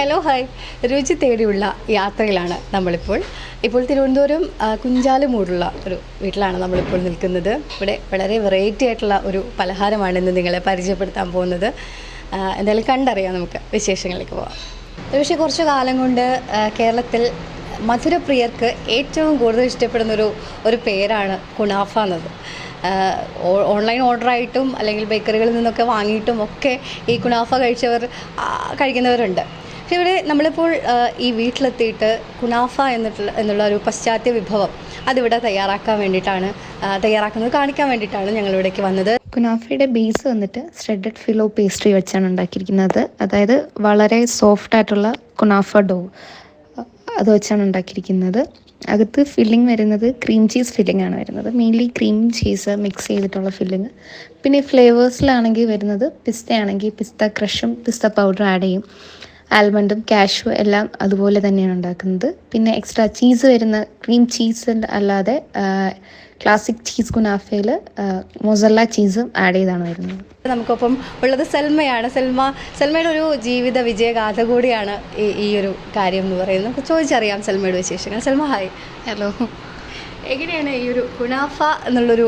Hello hi രുചി തേടിയുള്ള യാത്രയിലാണ് നമ്മളിപ്പോൾ. ഇപ്പോൾ തിരുവനന്തപുരം കുഞ്ചാലുമൂടുള്ള ഒരു വീട്ടിലാണ് നമ്മളിപ്പോൾ നിൽക്കുന്നത്. ഇവിടെ വളരെ വെറൈറ്റി ആയിട്ടുള്ള ഒരു പലഹാരമാണ് ഇന്ന് നിങ്ങളെ പരിചയപ്പെടുത്താൻ പോകുന്നത്. എന്തായാലും കണ്ടറിയാം നമുക്ക് വിശേഷങ്ങളിലേക്ക് പോവാം. പക്ഷേ കുറച്ച് കാലം കൊണ്ട് കേരളത്തിൽ മധുരപ്രിയർക്ക് ഏറ്റവും കൂടുതൽ ഇഷ്ടപ്പെടുന്ന ഒരു ഒരു പേരാണ് കുണാഫ എന്നത്. ഓൺലൈൻ ഓർഡറായിട്ടും അല്ലെങ്കിൽ ബേക്കറികളിൽ നിന്നൊക്കെ വാങ്ങിയിട്ടും ഒക്കെ ഈ കുണാഫ കഴിച്ചവർ കഴിക്കുന്നവരുണ്ട്. പക്ഷെ ഇവിടെ നമ്മളിപ്പോൾ ഈ വീട്ടിലെത്തിയിട്ട് കുനാഫ എന്നിട്ടുള്ള എന്നുള്ള ഒരു പശ്ചാത്യ വിഭവം അതിവിടെ തയ്യാറാക്കാൻ വേണ്ടിയിട്ടാണ് തയ്യാറാക്കുന്നത് കാണിക്കാൻ വേണ്ടിയിട്ടാണ് ഞങ്ങളിവിടേക്ക് വന്നത്. കുനാഫയുടെ ബേസ് വന്നിട്ട് ഷ്രെഡഡ് ഫിലോ പേസ്ട്രി വെച്ചാണ് ഉണ്ടാക്കിയിരിക്കുന്നത്. അതായത് വളരെ സോഫ്റ്റ് ആയിട്ടുള്ള കുനാഫ ഡോ അത് വെച്ചാണ് ഉണ്ടാക്കിയിരിക്കുന്നത്. അകത്ത് ഫില്ലിംഗ് വരുന്നത് ക്രീം ചീസ് ഫില്ലിംഗ് ആണ് വരുന്നത്. മെയിൻലി ക്രീം ചീസ് മിക്സ് ചെയ്തിട്ടുള്ള ഫില്ലിംഗ് പിന്നെ ഫ്ലേവേഴ്സിലാണെങ്കിൽ വരുന്നത് പിസ്തയാണെങ്കിൽ പിസ്ത ക്രഷും പിസ്ത പൗഡറും ആഡ് ചെയ്യും. ആൽമണ്ടും കാഷ്യൂ എല്ലാം അതുപോലെ തന്നെയാണ് ഉണ്ടാക്കുന്നത്. പിന്നെ എക്സ്ട്രാ ചീസ് വരുന്ന ക്രീം ചീസ് അല്ലാതെ ക്ലാസിക് ചീസ് കുനാഫയിൽ മൊസല്ല ചീസും ആഡ് ചെയ്താണ് വരുന്നത്. നമുക്കൊപ്പം ഉള്ളത് സെൽമയാണ്. സെൽമ സെൽമയുടെ ഒരു ജീവിത വിജയഗാഥ കൂടിയാണ് ഈ ഈ ഒരു കാര്യം എന്ന് പറയുന്നത്. നമുക്ക് ചോദിച്ചറിയാം സെൽമയുടെ വിശേഷങ്ങൾ. സെൽമ ഹായ് ഹലോ എങ്ങനെയാണ് ഈ ഒരു കുണാഫ എന്നുള്ളൊരു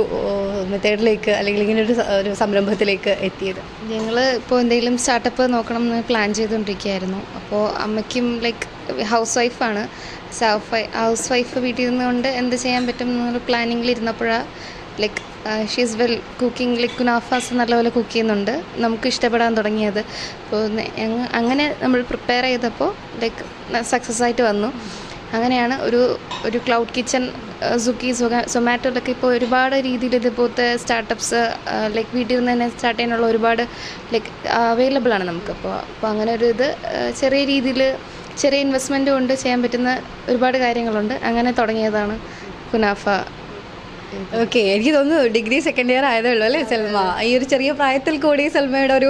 മെത്തേഡിലേക്ക് അല്ലെങ്കിൽ ഇങ്ങനെ ഒരു ഒരു സംരംഭത്തിലേക്ക് എത്തിയത്? ഞങ്ങൾ ഇപ്പോൾ എന്തെങ്കിലും സ്റ്റാർട്ടപ്പ് നോക്കണം എന്ന് പ്ലാൻ ചെയ്തുകൊണ്ടിരിക്കുകയായിരുന്നു അപ്പോൾ അമ്മയ്ക്കും ലൈക്ക് ഹൗസ് വൈഫാണ് ഹൗസ് വൈഫ് വീട്ടിൽ നിന്നുകൊണ്ട് എന്ത് ചെയ്യാൻ പറ്റും എന്നുള്ള പ്ലാനിങ്ങിൽ ഇരുന്നപ്പോഴാണ് like she's well cooking like കുനാഫാസ് നല്ലപോലെ കുക്ക് ചെയ്യുന്നുണ്ട്. നമുക്ക് ഇഷ്ടപ്പെടാൻ തുടങ്ങിയത്. അപ്പോൾ അങ്ങനെ നമ്മൾ പ്രിപ്പയർ ചെയ്തപ്പോൾ ലൈക്ക് സക്സസ് ആയിട്ട് വന്നു. അങ്ങനെയാണ് ഒരു ഒരു ക്ലൗഡ് കിച്ചൺ സുക്കി സൊമാറ്റോയിലൊക്കെ ഇപ്പോൾ ഒരുപാട് രീതിയിൽ ഇതുപോലത്തെ സ്റ്റാർട്ടപ്സ് ലൈക്ക് വീട്ടിൽ നിന്ന് തന്നെ സ്റ്റാർട്ട് ചെയ്യാനുള്ള ഒരുപാട് ലൈക്ക് അവൈലബിൾ ആണ് നമുക്ക്. അപ്പോൾ അപ്പോൾ അങ്ങനെ ഒരു ഇത് ചെറിയ രീതിയിൽ ചെറിയ ഇൻവെസ്റ്റ്മെന്റ് കൊണ്ട് ചെയ്യാൻ പറ്റുന്ന ഒരുപാട് കാര്യങ്ങളുണ്ട്. അങ്ങനെ തുടങ്ങിയതാണ് കുനാഫ ഓക്കെ എനിക്ക് തോന്നുന്നു ഡിഗ്രി സെക്കൻഡ് ഇയർ ആയതേ ഉള്ളൂ അല്ലേ സെൽമ? ഈ ഒരു ചെറിയ പ്രായത്തിൽ കൂടി സെൽമയുടെ ഒരു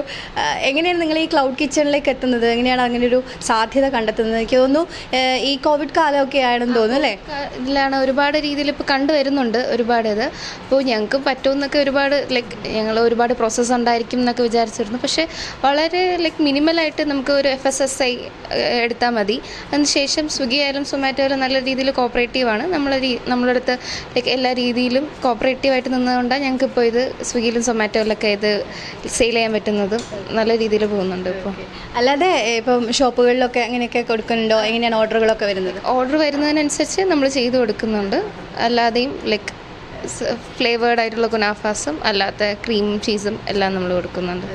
എങ്ങനെയാണ് നിങ്ങൾ ഈ ക്ലൗഡ് കിച്ചണിലേക്ക് എത്തുന്നത്? എങ്ങനെയാണ് അങ്ങനെ ഒരു സാധ്യത കണ്ടെത്തുന്നത്? എനിക്ക് തോന്നുന്നു ഈ കോവിഡ് കാലമൊക്കെ ആണെന്ന് തോന്നുന്നു അല്ലേ? ഇതിലാണ് ഒരുപാട് രീതിയിൽ ഇപ്പോൾ കണ്ടുവരുന്നുണ്ട് ഒരുപാട് ഇത്. അപ്പോൾ ഞങ്ങൾക്ക് പറ്റുമെന്നൊക്കെ ഒരുപാട് ലൈക്ക് ഞങ്ങൾ ഒരുപാട് പ്രോസസ്സ് ഉണ്ടായിരിക്കും എന്നൊക്കെ വിചാരിച്ചിരുന്നു. പക്ഷേ വളരെ ലൈക്ക് മിനിമലായിട്ട് നമുക്ക് ഒരു എഫ് എസ് എസ് ഐ എടുത്താൽ മതി. അതിനുശേഷം സ്വിഗ്ഗി ആയാലും സൊമാറ്റോ ആയാലും നല്ല രീതിയിൽ കോപ്പറേറ്റീവാണ് നമ്മളെ നമ്മുടെ ലൈക്ക് എല്ലാ രീതിയിലും കോപ്പറേറ്റീവായിട്ട് നിന്നതുകൊണ്ടാണ് ഞങ്ങൾക്ക് ഇപ്പോൾ ഇത് സ്വിഗ്ഗിയിലും സൊമാറ്റോയിലൊക്കെ ഇത് സെയിൽ ചെയ്യാൻ പറ്റുന്നത് നല്ല രീതിയിൽ പോകുന്നുണ്ട് ഇപ്പോൾ അല്ലാതെ ഇപ്പം ഷോപ്പുകളിലൊക്കെ അങ്ങനെയൊക്കെ കൊടുക്കുന്നുണ്ടോ? എങ്ങനെയാണ് ഓർഡറുകളൊക്കെ വരുന്നത്? ഓർഡർ വരുന്നതിനനുസരിച്ച് നമ്മൾ ചെയ്തു കൊടുക്കുന്നുണ്ട്. അല്ലാതെയും ലൈക്ക് ഫ്ലേവേർഡ് ആയിട്ടുള്ള കുനാഫാസും അല്ലാത്ത ക്രീം ചീസും എല്ലാം നമ്മൾ കൊടുക്കുന്നുണ്ട്.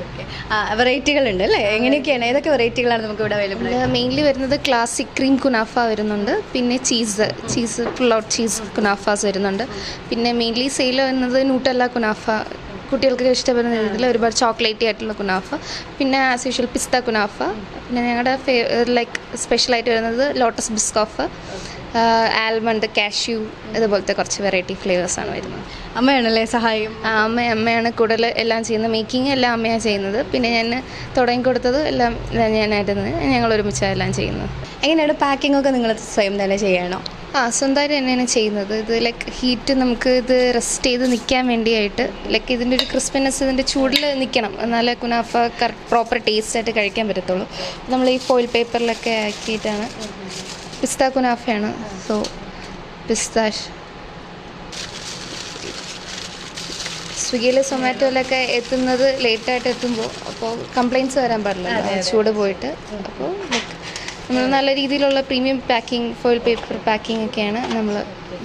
വെറൈറ്റികൾ ഉണ്ട് അല്ലേ? എങ്ങനെയൊക്കെയാണ്? ഏതൊക്കെ വെറൈറ്റികളാണ് നമുക്ക് ഇവിടെ അവൈലബിൾ മെയിൻലി വരുന്നത് ക്ലാസിക് ക്രീം കുനാഫ വരുന്നുണ്ട്. പിന്നെ cheese cheese full out cheese കുനാഫാസ് വരുന്നുണ്ട്. പിന്നെ മെയിൻലി സെയിൽ വരുന്നത് നൂട്ടല്ല കുനാഫ കുട്ടികൾക്ക് ഇഷ്ടപ്പെടുന്ന രീതിയിൽ ഒരുപാട് ചോക്ലേറ്റി ആയിട്ടുള്ള കുനാഫ പിന്നെ ആസ് യൂഷ്വൽ പിസ്ത കുനാഫ പിന്നെ ഞങ്ങളുടെ ഫേ ലൈക്ക് സ്പെഷ്യലായിട്ട് വരുന്നത് ലോട്ടസ് ബിസ്കോഫ് ആൽമണ്ട് കാഷ്യു ഇതുപോലത്തെ കുറച്ച് വെറൈറ്റി ഫ്ലേവേഴ്സാണ് വരുന്നത്. അമ്മയാണല്ലേ സഹായം? ആ, അമ്മ അമ്മയാണ് കൂടുതൽ എല്ലാം ചെയ്യുന്നത്. മേക്കിംഗ് എല്ലാം അമ്മയാണ് ചെയ്യുന്നത്. പിന്നെ ഞാൻ തുടങ്ങി കൊടുത്തത് എല്ലാം ഞാനായിരുന്നു. ഞങ്ങൾ ഒരുമിച്ചാണ് എല്ലാം ചെയ്യുന്നത്. എങ്ങനെയാണ് പാക്കിംഗ് ഒക്കെ നിങ്ങൾ സ്വയം തന്നെ ചെയ്യണോ? ആ സ്വന്തമായിട്ട് തന്നെയാണ് ചെയ്യുന്നത്. ഇത് ലൈക്ക് ഹീറ്റ് നമുക്ക് ഇത് റെസ്റ്റ് ചെയ്ത് നിൽക്കാൻ വേണ്ടിയായിട്ട് ലൈക്ക് ഇതിന്റെ ഒരു ക്രിസ്പിനെസ് ഇതിന്റെ ചൂടിൽ നിൽക്കണം എന്നാലേ കുനാഫ കറക്റ്റ് പ്രോപ്പർ ടേസ്റ്റ് ആയിട്ട് കഴിക്കാൻ പറ്റത്തുള്ളൂ. നമ്മൾ ഈ ഫോയിൽ പേപ്പറിലൊക്കെ ആക്കിയിട്ടാണ് പിസ്ത കുനാഫയാണ് സോ പിസ്താഷ് സ്വിഗ്ഗിയിൽ സൊമാറ്റോയിലൊക്കെ എത്തുന്നത് ലേറ്റായിട്ട് എത്തുമ്പോൾ അപ്പോൾ കംപ്ലയിന്റ്സ് വരാൻ പാടില്ല ചൂട് പോയിട്ട്. അപ്പോൾ നമ്മൾ നല്ല രീതിയിലുള്ള premium packing foil paper packing ഒക്കെയാണ് നമ്മൾ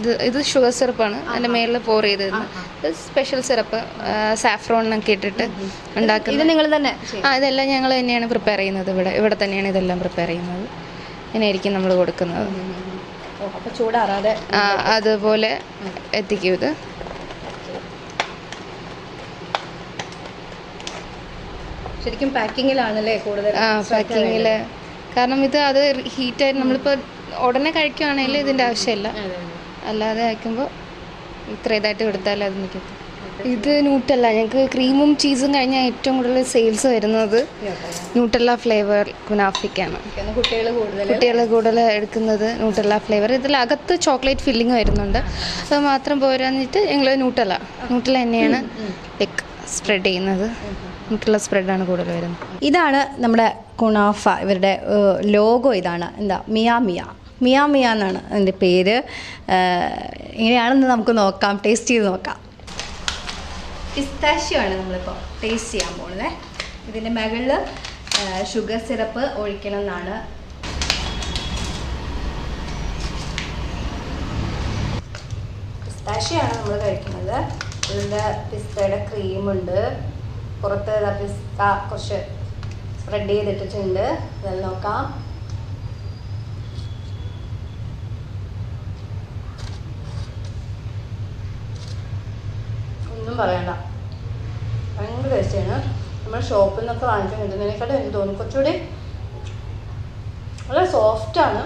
ഇത് ഇത് ഷുഗർ സിറപ്പാണ് അതിന്റെ മേളിൽ പോർ ചെയ്തിരുന്നത്. സ്പെഷ്യൽ സിറപ്പ് സാഫ്രോണിനൊക്കെ ഇട്ടിട്ട് ഉണ്ടാക്കുന്നത്. നിങ്ങൾ തന്നെ ആ ഇതെല്ലാം ഞങ്ങൾ തന്നെയാണ് പ്രിപ്പയർ ചെയ്യുന്നത് ഇവിടെ. ഇവിടെ തന്നെയാണ് ഇതെല്ലാം പ്രിപ്പയർ ചെയ്യുന്നത്. ഇങ്ങനെയായിരിക്കും നമ്മൾ കൊടുക്കുന്നത്. ചൂടാറാതെ അതുപോലെ എത്തിക്കും ഇത്. ശരിക്കും പാക്കിങ്ങിലാണല്ലേ കൂടുതൽ ആ പാക്കിങ്ങിൽ കാരണം ഇത് അത് ഹീറ്റായിട്ട് നമ്മളിപ്പോൾ ഉടനെ കഴിക്കുകയാണെങ്കിൽ ഇതിന്റെ ആവശ്യമില്ല. അല്ലാതെ അയക്കുമ്പോൾ ഇത്ര ഇതായിട്ട് കൊടുത്താലേ അത് നിൽക്കത്തു ഇത് ന്യൂട്ടല്ല ഞങ്ങൾക്ക് ക്രീമും ചീസും കഴിഞ്ഞാൽ ഏറ്റവും കൂടുതൽ സെയിൽസ് വരുന്നത് ന്യൂട്ടല്ല ഫ്ലേവർ കുനാഫിക്കാണ്. കുട്ടികൾ കൂടുതൽ കുട്ടികൾ കൂടുതൽ എടുക്കുന്നത് ന്യൂട്ടല്ല ഫ്ലേവർ ഇതിലകത്ത് ചോക്ലേറ്റ് ഫില്ലിങ് വരുന്നുണ്ട്. അത് മാത്രം പോരാഞ്ഞിട്ട് ഞങ്ങൾ ന്യൂട്ടല്ല ന്യൂട്ടല തന്നെയാണ് ലൈക്ക് സ്പ്രെഡ് ചെയ്യുന്നത്. ന്യൂട്ടല്ല സ്പ്രെഡാണ് കൂടുതൽ വരുന്നത്. ഇതാണ് നമ്മുടെ കുണാഫ ഇവരുടെ ലോഗോ ഇതാണ്. എന്താ? മിയ മിയ. മിയ മിയ എന്നാണ് അതിന്റെ പേര്. ഇങ്ങനെയാണെന്ന് എങ്ങനെയാണെന്ന് നമുക്ക് നോക്കാം. ടേസ്റ്റ് ചെയ്ത് നോക്കാം. പിസ്താഷ്യോ ആണ് നമ്മളിപ്പോൾ ടേസ്റ്റ് ചെയ്യാൻ പോകുന്നത് ഇതിന്റെ മുകളിൽ ഷുഗർ സിറപ്പ് ഒഴിക്കണം എന്നാണ് പിസ്താശിയാണ് നമ്മൾ കഴിക്കുന്നത്. ഇതിന്റെ പിസ്തയുടെ ക്രീമുണ്ട് പുറത്ത് പിസ്ത കുറച്ച് സ്പ്രെഡ് ചെയ്തിട്ടിട്ടുണ്ട്. ഇതെല്ലാം നോക്കാം. ഒന്നും പറയണ്ട. ഭയങ്കര ടേസ്റ്റാണ് നമ്മൾ ഷോപ്പിൽ നിന്നൊക്കെ വാങ്ങിക്കാൻ കിട്ടുന്നതിനേക്കാളും എനിക്ക് തോന്നുന്നു കുറച്ചുകൂടി വളരെ സോഫ്റ്റാണ്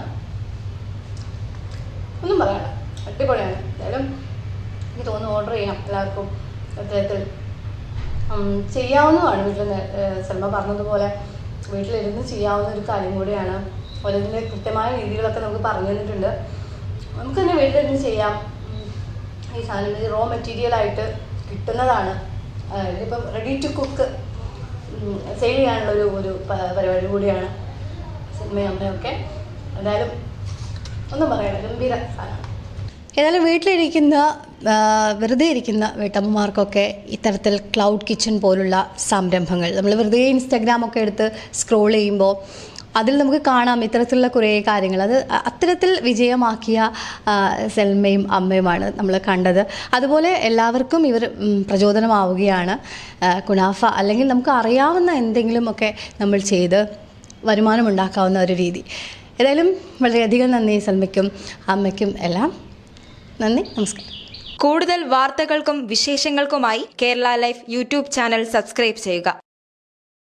ഒന്നും പറയണ്ട. അടിപൊളിയാണ്. എന്തായാലും എനിക്ക് തോന്നുന്നു ഓർഡർ ചെയ്യാം എല്ലാവർക്കും. അത്തരത്തിൽ ഉം, ചെയ്യാവുന്നതാണ് വീട്ടിൽ സൽമ പറഞ്ഞതുപോലെ. വീട്ടിലിരുന്ന് ചെയ്യാവുന്ന ഒരു കാര്യം കൂടിയാണ്. ഓരോന്നിന്റെ കൃത്യമായ രീതികളൊക്കെ നമുക്ക് പറഞ്ഞു തന്നിട്ടുണ്ട്. നമുക്ക് തന്നെ വീട്ടിലിരുന്ന് ചെയ്യാം. ഈ സാധനം റോ മെറ്റീരിയലായിട്ട് കിട്ടുന്നതാണ്. ഇപ്പം റെഡി ടു കുക്ക് സെയിൽ ചെയ്യാനുള്ള ഒരു ഒരു പരിപാടി കൂടിയാണ് സിനിമയും അമ്മയൊക്കെ. എന്തായാലും ഒന്നും പറയണ്ട ഗംഭീര സാധനമാണ്. ഏതായാലും വീട്ടിലിരിക്കുന്ന വെറുതെ ഇരിക്കുന്ന വീട്ടമ്മമാർക്കൊക്കെ ഇത്തരത്തിൽ ക്ലൗഡ് കിച്ചൺ പോലുള്ള സംരംഭങ്ങൾ. നമ്മൾ വെറുതെ ഇൻസ്റ്റാഗ്രാം ഒക്കെ എടുത്ത് സ്ക്രോൾ ചെയ്യുമ്പോൾ അതിൽ നമുക്ക് കാണാം ഇത്തരത്തിലുള്ള കുറേ കാര്യങ്ങൾ. അത് അത്തരത്തിൽ വിജയമാക്കിയ സെൽമയും അമ്മയുമാണ് നമ്മൾ കണ്ടത്. അതുപോലെ എല്ലാവർക്കും ഇവർ പ്രചോദനമാവുകയാണ്. കുണാഫ അല്ലെങ്കിൽ നമുക്ക് അറിയാവുന്ന എന്തെങ്കിലുമൊക്കെ നമ്മൾ ചെയ്ത് വരുമാനമുണ്ടാക്കാവുന്ന ഒരു രീതി. ഏതായാലും വളരെയധികം നന്ദി സൽമയ്ക്കും അമ്മയ്ക്കും എല്ലാം. നന്ദി നമസ്കാരം. കൂടുതൽ വാർത്തകൾക്കും വിശേഷങ്ങൾക്കുമായി Kerala Life YouTube channel subscribe ചെയ്യുക.